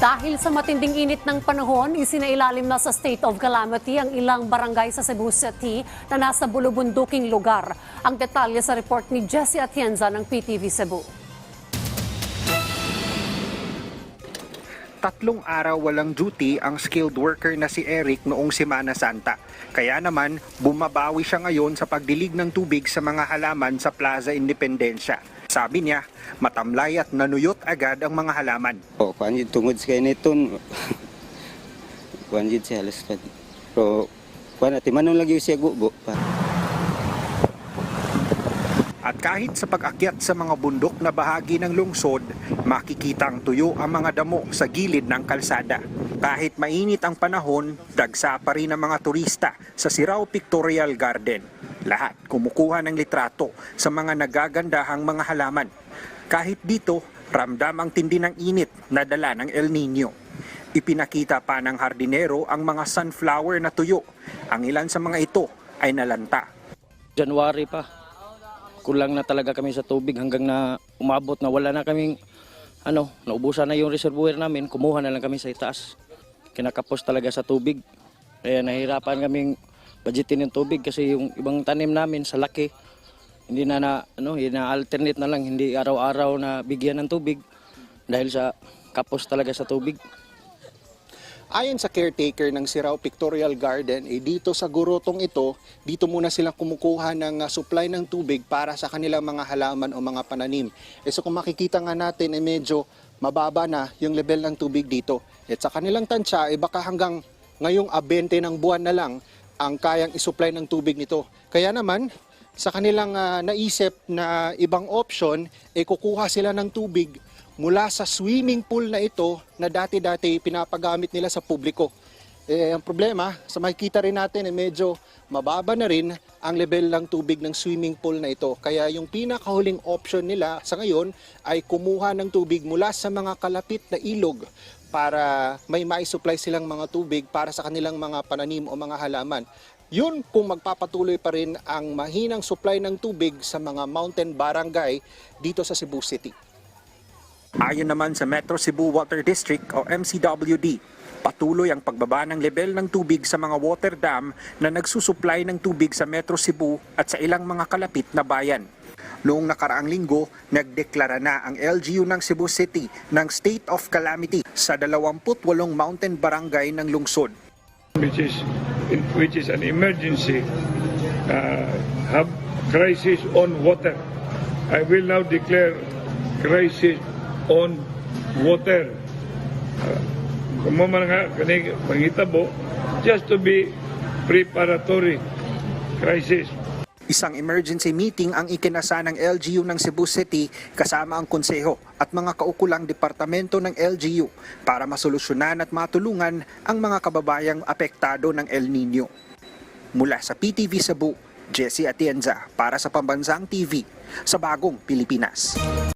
Dahil sa matinding init ng panahon, isinailalim na sa state of calamity ang ilang barangay sa Cebu City na nasa bulubunduking lugar. Ang detalye sa report ni Jesse Atienza ng PTV Cebu. Tatlong araw walang duty ang skilled worker na si Eric noong Semana Santa. Kaya naman, bumabawi siya ngayon sa pagdilig ng tubig sa mga halaman sa Plaza Independencia. Sabi niya, matamlay at nanuyot agad ang mga halaman. O, kuan yun, tungod sa kayo nito. kuan yun siya, alas ka. Pero, kuan natin, manong lagi siya gubo. At kahit sa pag-akyat sa mga bundok na bahagi ng lungsod, makikita ang tuyo ang mga damo sa gilid ng kalsada. Kahit mainit ang panahon, dagsa pa rin ang mga turista sa Sirao Pictorial Garden. Lahat kumukuha ng litrato sa mga nagagandahang mga halaman. Kahit dito, ramdam ang tindi ng init na dala ng El Nino. Ipinakita pa ng hardinero ang mga sunflower na tuyo. Ang ilan sa mga ito ay nalanta. January pa. Kulang na talaga kami sa tubig hanggang na umabot na wala na kaming ano, naubusan na yung reservoir namin, kumuha na lang kami sa itaas. Kinakapos talaga sa tubig. Kaya nahirapan kaming budgetin yung tubig kasi yung ibang tanim namin sa laki hindi na na ano, ina-alternate na lang, hindi araw-araw na bigyan ng tubig dahil sa kapos talaga sa tubig. Ayon sa caretaker ng Sirao Pictorial Garden, eh, dito sa gurotong ito, dito muna silang kumukuha ng ah, supply ng tubig para sa kanilang mga halaman o mga pananim. Eh, so kung makikita nga natin, eh, medyo mababa na yung level ng tubig dito. At sa kanilang tansya, eh, baka hanggang ngayong abente ng buwan na lang ang kayang isupply ng tubig nito. Kaya naman, sa kanilang ah, naisip na ibang option, eh, kukuha sila ng tubig mula sa swimming pool na ito na dati-dati pinapagamit nila sa publiko. Eh, ang problema, sa makikita rin natin, eh, medyo mababa na rin ang level ng tubig ng swimming pool na ito. Kaya yung pinakahuling option nila sa ngayon ay kumuha ng tubig mula sa mga kalapit na ilog para may maisupply silang mga tubig para sa kanilang mga pananim o mga halaman. Yun kung magpapatuloy pa rin ang mahinang supply ng tubig sa mga mountain barangay dito sa Cebu City. Ayon naman sa Metro Cebu Water District o MCWD, patuloy ang pagbaba ng level ng tubig sa mga water dam na nagsusupply ng tubig sa Metro Cebu at sa ilang mga kalapit na bayan. Noong nakaraang linggo, nagdeklara na ang LGU ng Cebu City ng state of calamity sa 28 mountain barangay ng lungsod. which is which is an emergency uh, have crisis on water. I will now declare crisis on water. Uh, kung mo man nga kani panghitabo just to be preparatory crisis. Isang emergency meeting ang ikinasa ng LGU ng Cebu City kasama ang konseho at mga kaukulang departamento ng LGU para masolusyonan at matulungan ang mga kababayang apektado ng El Nino. Mula sa PTV Cebu, Jesse Atienza para sa Pambansang TV sa Bagong Pilipinas.